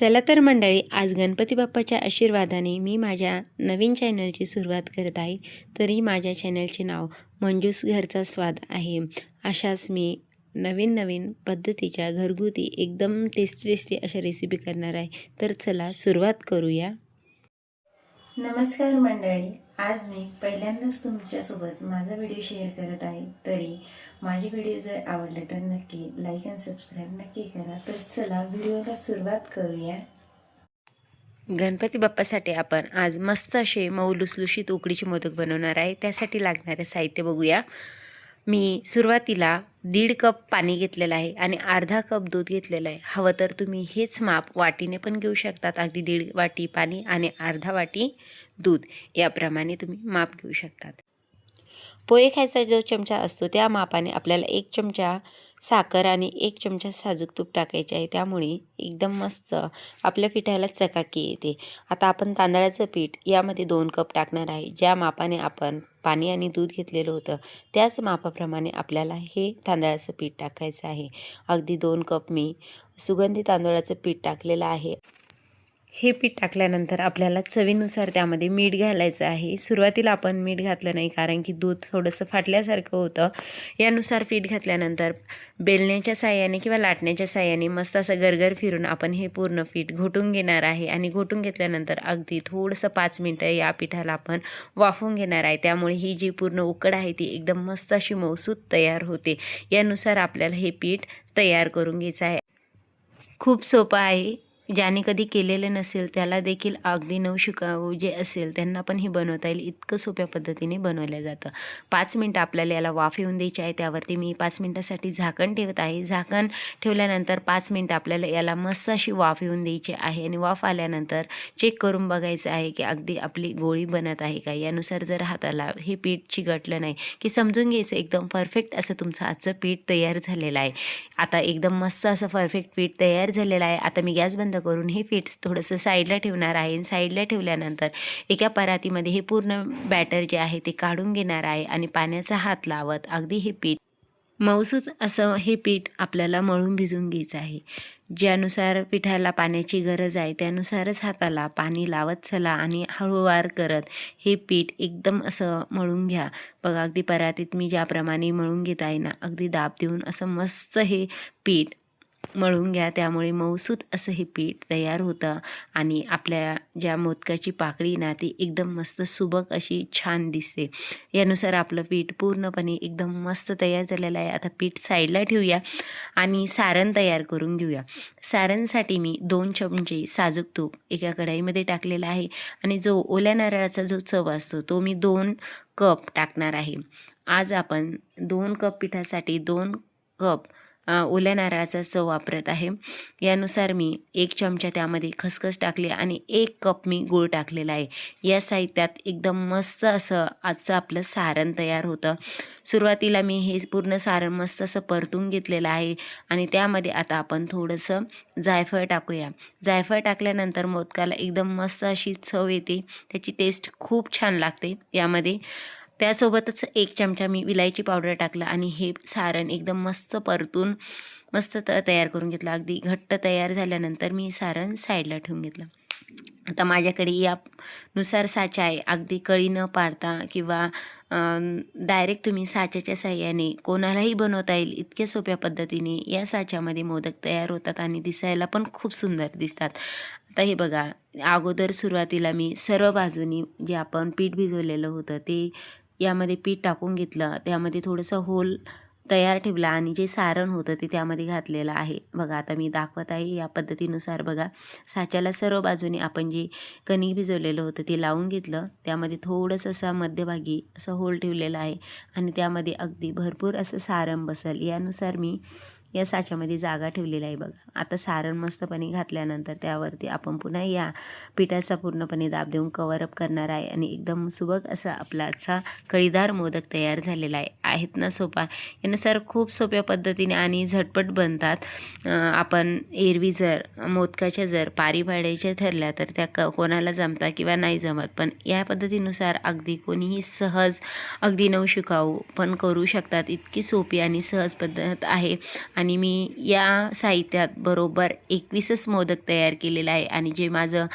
चला तर मंडळी आज गणपती बाप्पाच्या आशीर्वादाने मी माझ्या नवीन चॅनलची सुरुवात करत आहे. तरी माझ्या चॅनलचे नाव मंजूस घरचा स्वाद आहे. अशाच मी नवीन नवीन पद्धतीच्या घरगुती एकदम टेस्टी टेस्टी अशा रेसिपी करणार आहे. तर चला सुरुवात करूया. नमस्कार मंडळी आज मी पहिल्यांदाच तुमच्यासोबत माझा व्हिडिओ शेअर करत आहे. तरी माझे व्हिडिओ जर आवडले तर नक्की लाईक आणि सबस्क्राईब नक्की करा. तर चला व्हिडिओला सुरुवात करूया. गणपती बाप्पासाठी आपण आज मस्त असे मऊ लुसलुशीत उकडीचे मोदक बनवणार आहे. त्यासाठी लागणारे साहित्य बघूया. मी सुरुवातीला दीड कप पाणी घेतलेलं आहे आणि अर्धा कप दूध घेतलेलं आहे. हवं तर तुम्ही हेच माप वाटीने पण घेऊ शकतात. अगदी दीड वाटी पाणी आणि अर्धा वाटी दूध. याप्रमाणे तुम्ही माप घेऊ शकतात. पोहे खायचा जो चमचा असतो त्या मापाने आपल्याला एक चमचा साखर आणि एक चमचा साजूक तूप टाकायचे आहे. त्यामुळे एकदम मस्त आपल्या पिठाला चकाकी येते. आता आपण तांदळाचं पीठ यामध्ये दोन कप टाकणार आहे. ज्या मापाने आपण पाणी आणि दूध घेतलेलं होतं त्याच मापाप्रमाणे आपल्याला हे तांदळाचं पीठ टाकायचं आहे. अगदी दोन कप मी सुगंधी तांदळाचं पीठ टाकलेलं आहे. हे पीठ टाकल्यानंतर आपल्याला चवीनुसार त्यामध्ये मीठ घालायचं आहे. सुरुवातीला आपण मीठ घातलं नाही कारण की दूध थोडंसं फाटल्यासारखं होतं. यानुसार पीठ घातल्यानंतर बेलण्याच्या साह्याने किंवा लाटण्याच्या साह्याने मस्त असं गरगर फिरून आपण हे पूर्ण पीठ घोटून घेणार आहे आणि घोटून घेतल्यानंतर अगदी थोडंसं पाच मिनटं या पिठाला आपण वाफून घेणार आहे. त्यामुळे ही जी पूर्ण उकड आहे ती एकदम मस्त अशी मौसूद तयार होते. यानुसार आपल्याला हे पीठ तयार करून घ्यायचं आहे. खूप सोपं आहे. ज्याने कधी केलेले नसेल त्याला देखील अगदी नऊ शिकाऊ जे असेल त्यांना पण हे बनवता येईल. इतकं सोप्या पद्धतीने बनवलं जातं. पाच मिनटं आपल्याला याला वाफ येऊन द्यायची आहे. त्यावरती मी पाच मिनटासाठी झाकण ठेवत आहे. झाकण ठेवल्यानंतर पाच मिनटं आपल्याला याला मस्त अशी वाफ येऊन द्यायची आहे आणि वाफ आल्यानंतर चेक करून बघायचं आहे की अगदी आपली गोळी बनत आहे का? यानुसार जर हाताला हे पीठ चिघटलं नाही की समजून घ्यायचं एकदम परफेक्ट असं तुमचं आजचं पीठ तयार झालेलं आहे. आता एकदम मस्त असं परफेक्ट पीठ तयार झालेलं आहे. आता मी गॅस बंद करून हे पीठ थोडंसं साईडला ठेवणार आहे. साईडला ठेवल्यानंतर एका परातीमध्ये हे पूर्ण बॅटर जे आहे ते काढून घेणार आहे आणि पाण्याचा हात लावत अगदी हे पीठ मऊसूत असं हे पीठ आपल्याला मळून भिजून घ्यायचं आहे. ज्यानुसार पिठाला पाण्याची गरज आहे त्यानुसारच हाताला पाणी लावत चला आणि हळूवार करत हे पीठ एकदम असं मळून घ्या. बघा अगदी परातीत मी ज्याप्रमाणे मळून घेत आहे ना अगदी दाब देऊन असं मस्त हे पीठ मळून घ्या त्यामुळे मऊसूत असं हे पीठ तयार होतं आणि आपल्या ज्या मोदकाची पाकळी ना ती एकदम मस्त सुबक अशी छान दिसते. यानुसार आपलं पीठ पूर्णपणे एकदम मस्त तयार झालेलं आहे. आता पीठ साईडला ठेवूया आणि सारण तयार करून घेऊया. सारणसाठी मी दोन चमचे साजूक तूप एका कढाईमध्ये टाकलेला आहे आणि जो ओल्या नारळाचा जो चव असतो तो मी दोन कप टाकणार आहे. आज आपण दोन कप पिठासाठी दोन कप ओल्या नारळाचा चव वापरत आहे. यानुसार मी एक चमचा त्यामध्ये खसखस टाकली आणि एक कप मी गूळ टाकलेला आहे. या साहित्यात एकदम मस्त असं आजचं आपलं सारण तयार होतं. सुरुवातीला मी हे पूर्ण सारण मस्त असं परतून घेतलेलं आहे आणि त्यामध्ये आता आपण थोडंसं जायफळ टाकूया. जायफळ टाकल्यानंतर मोदकाला एकदम मस्त अशी चव येते. त्याची टेस्ट खूप छान लागते. यामध्ये त्यासोबतच एक चमचा मी विलायची पावडर टाकलं आणि हे सारण एकदम मस्त परतून मस्त त तयार करून घेतलं. अगदी घट्ट तयार झाल्यानंतर मी सारण साईडला ठेवून घेतलं. आता माझ्याकडे यानुसार साचा आहे. अगदी कळी न पाडता किंवा डायरेक्ट तुम्ही साच्याच्या साह्याने कोणालाही बनवता येईल इतक्या सोप्या पद्धतीने या साच्यामध्ये मोदक तयार होतात आणि दिसायला पण खूप सुंदर दिसतात. आता हे बघा अगोदर सुरुवातीला मी सर्व बाजूनी जे आपण पीठ भिजवलेलं होतं ते यामध्ये पीठ टाकून घेतलं. त्यामध्ये थोडंसं होल तयार ठेवला आणि जे सारण होतं ते त्यामध्ये घातलेलं आहे. बघा आता मी दाखवत आहे या पद्धतीनुसार बघा. साच्याला सर्व बाजूने आपण जे कणिक भिजवलेलं होतं ते लावून घेतलं. त्यामध्ये थोडंसं असं मध्यभागी असं होल ठेवलेलं आहे आणि त्यामध्ये अगदी भरपूर असं सारण बसेल. यानुसार मी या साच्यामध्ये जागा ठेवलेला आहे बघा. आता सारण मस्तपणे घातल्यानंतर त्यावरती आपण पुन्हा या पिठाचा पूर्णपणे दाब देऊन कवरअप करणार आहे आणि एकदम सुबक असा आपलाचा कळीदार मोदक तयार झालेला आहे. आहेत ना सोपा? यानुसार खूप सोप्या पद्धतीने आणि झटपट बनतात. आपण एरवी जर मोदकाच्या जर पारी पाडायच्या ठरल्या तर त्या क कोणाला जमतात किंवा नाही जमत. पण या पद्धतीनुसार अगदी कोणीही सहज अगदी नऊ शिकाऊ पण करू शकतात. इतकी सोपी आणि सहज पद्धत आहे. आणि मी या साहित्यात बरोबर एकवीसच मोदक तयार केलेलं आहे. आणि जे माझं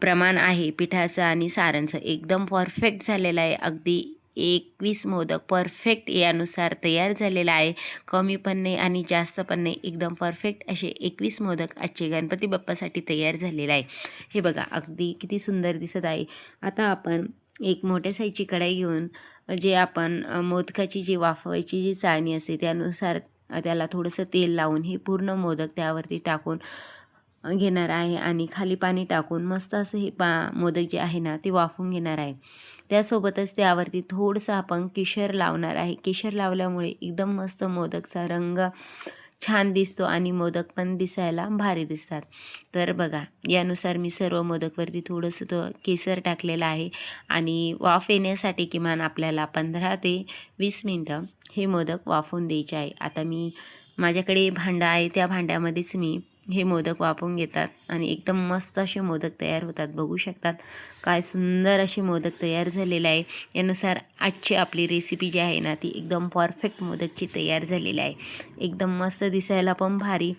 प्रमाण आहे पिठाचं आणि सारांचं एकदम परफेक्ट झालेलं आहे. अगदी एकवीस मोदक परफेक्ट यानुसार तयार झालेला आहे. कमी पण नाही आणि जास्त पण नाही एकदम परफेक्ट असे एकवीस मोदक आजचे गणपती बाप्पासाठी तयार झालेला आहे. हे बघा अगदी किती सुंदर दिसत आहे. आता आपण एक मोठ्या साईजची कढाई घेऊन जे आपण मोदकाची जी वाफवायची जी चाळणी असते त्यानुसार त्याला थोडंसं तेल लावून हे पूर्ण मोदक त्यावरती टाकून घेणार आहे आणि खाली पाणी टाकून मस्त असं हे पा मोदक जे आहे ना ते वाफून घेणार आहे. त्यासोबतच त्यावरती थोडंसं आपण केशर लावणार आहे. केशर लावल्यामुळे एकदम मस्त मोदकचा रंग छान दिसतो आणि मोदक पण दिसायला भारी दिसतात. तर बघा यानुसार मी सर्व मोदकवरती थोडंसं तो केसर टाकलेलं आहे आणि वाफ येण्यासाठी किमान आपल्याला पंधरा ते वीस मिनटं हे मोदक वाफवून द्यायचे आहे. आता मी माझ्याकडे भांडं आहे त्या भांड्यामध्येच मी हे मोदक वापरून घेतात आणि एकदम मस्त असे मोदक तयार होतात. बघू शकतात काय सुंदर असे मोदक तयार झालेले आहे. यानुसार आजची आपली रेसिपी जी आहे ना ती एकदम परफेक्ट मोदकची तयार झालेली आहे. एकदम मस्त दिसायला पण भारी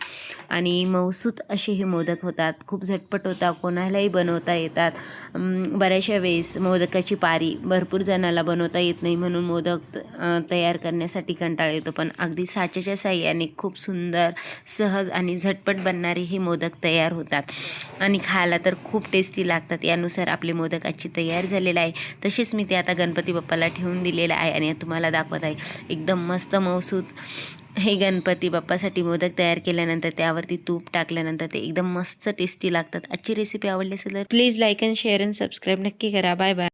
आणि मौसूत असे हे मोदक होतात. खूप झटपट होतात कोणालाही बनवता येतात. बऱ्याचशा वेळेस मोदकाची पारी भरपूर जणाला बनवता येत नाही म्हणून मोदक तयार करण्यासाठी कंटाळा येतो. पण अगदी साच्याच्या साह्याने खूप सुंदर सहज आणि झटपट बन आणणारे हे मोदक तयार होतात. आणि खायला तर खूप टेस्टी लागतात. यानुसार आपले मोदक आजची तयार झालेले आहे. तसेच मी ते आता गणपती बाप्पाला ठेवून दिलेलं आहे आणि तुम्हाला दाखवत आहे. एकदम मस्त मौसूत हे गणपती बाप्पासाठी मोदक तयार केल्यानंतर त्यावरती तूप टाकल्यानंतर ते एकदम मस्त टेस्टी लागतात. आजची रेसिपी आवडली असेल तर please like and share and subscribe नक्की करा. Bye bye